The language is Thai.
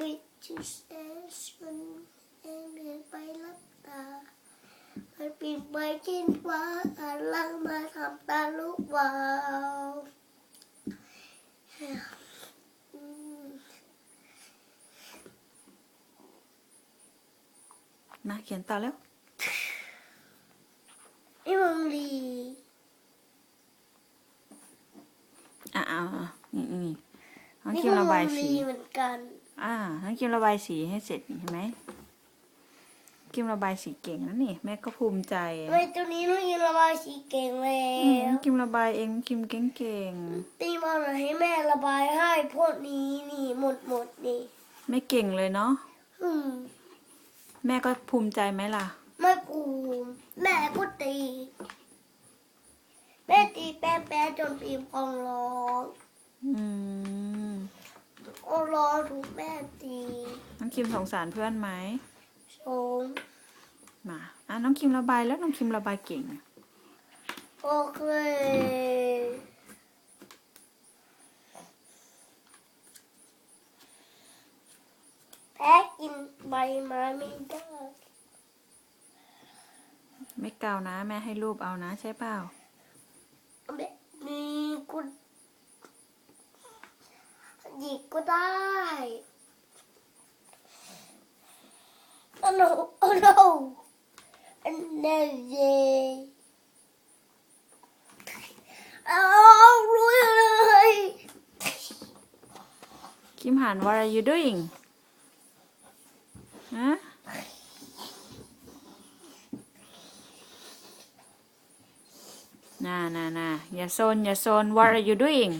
วิจิสเอสมันเอ็นเดินไปรับตามันปีนไปกินฟ้าหันหลังมาทำตาลุกวาวอืมมาเขียนต่อแล้วนี่มึงดีอะเอาเอานี่นี่ น้องนี่คิมก็ระมึบายงสีดีเหมือนกัน อ่าน้องคิมระบายสีให้เสร็จเห็นไหมคิมระบายสีเก่งนะนี่แม่ก็ภูมิใจเฮ้ยตัวนี้น้องยินระบายสีเก่งแล้อืมน้วองคิมระบายเองน้องคิมเก่งเก่งตีมาหน่อยให้แม่ระบายให้พวกนี้นี่หมดหมดนี่ๆไม่เก่งเลยเนาะอืมแม่ก็ภูมิใจไหมล่ะ ไม่ปูมแม่ก็ตีแม่ตีแป๊ะแป๊ะจนปีมกองร้อง อืมกอง ร้องถูกแม่ตีน้องคิมสงสารเพื่อนไหมสงมาอะน้องคิมระบายแล้วน้องคิมระบายเก่ง โอเค แพ้กินใบไม้ไม่ได้ ไม่เกานะ แม่ให้รูปเอานะใช่เปล่า แบบนี้ก็หยิกก็ ได้ Oh no, oh no. No, yeah. เอารู้เลยคิมหัน what are you doing ฮะน่าน่าน่าอย่าโซนอย่าโซน what are you doing